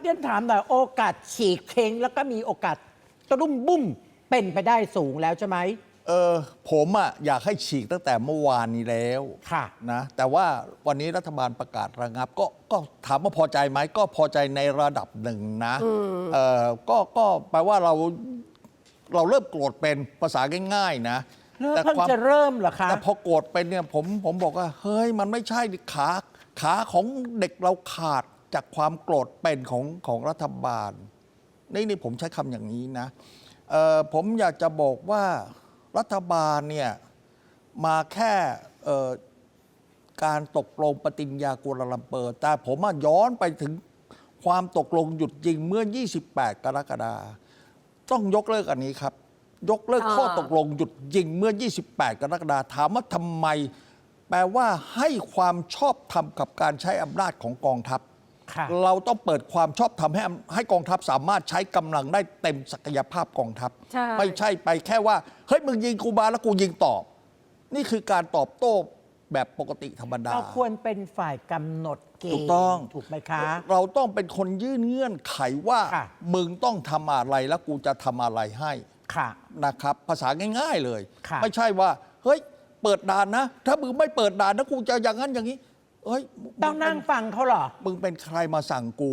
เรียนถามหน่อยโอกาสฉีกเค้งแล้วก็มีโอกาสตะลุ่มบุ้มเป็นไปได้สูงแล้วใช่ไหม เออผมอะอยากให้ฉีกตั้งแต่เมื่อวานนี้แล้วค่ะ นะแต่ว่าวันนี้รัฐบาลประกาศระงับ ก็ก็ถามว่าพอใจไหมก็พอใจในระดับหนึ่งนะเออก็ก็แปลว่าเราเราเริ่มโกรธเป็นภาษาง่ายๆนะเริ่มแต่เพิ่งความ จะเริ่มเหรอคะ แต่พอโกรธเป็นเนี่ยผมผมบอกว่า เฮ้ย มันไม่ใช่ดิขาขาของเด็กเราขาด จากความโกรธเป็นของของรัฐบาล นี่นี่ผมใช้คำอย่างนี้นะผมอยากจะบอกว่ารัฐบาลเนี่ยมาแค่การตกลงปฏิญญากัวลาลัมเปอร์ แต่ผมย้อนไปถึงความตกลงหยุดยิงเมื่อ 28 กรกฎาคมต้องยกเลิกอันนี้ครับ ยกเลิกข้อตกลงหยุดยิงเมื่อ 28 กรกฎาคมถามว่าทำไม แปลว่าให้ความชอบธรรมกับการใช้อำนาจของกองทัพ เราต้องเปิดความชอบธรรมให้ให้กองทัพสามารถใช้กำลังได้เต็มศักยภาพกองทัพใช่ไม่ใช่ไปแค่ว่าเฮ้ยมึงยิงกูมาแล้วกูยิงตอบ นี่คือการตอบโต้แบบปกติธรรมดา เราควรเป็นฝ่ายกำหนดเกณฑ์ถูกต้องถูกไหมคะ เราต้องเป็นคนยื่นเงื่อนไขว่าค่ะมึงต้องทำอะไรแล้วกูจะทำอะไรให้ค่ะนะครับ ภาษาง่าย ๆเลยค่ะไม่ใช่ว่า เฮ้ย เปิดด่านนะ ถ้ามึงไม่เปิดด่านนะกูจะอย่างนั้นอย่างนี้ เอ้ยต้องนั่งฟังเขาเหรอ มึงเป็นใครมาสั่งกู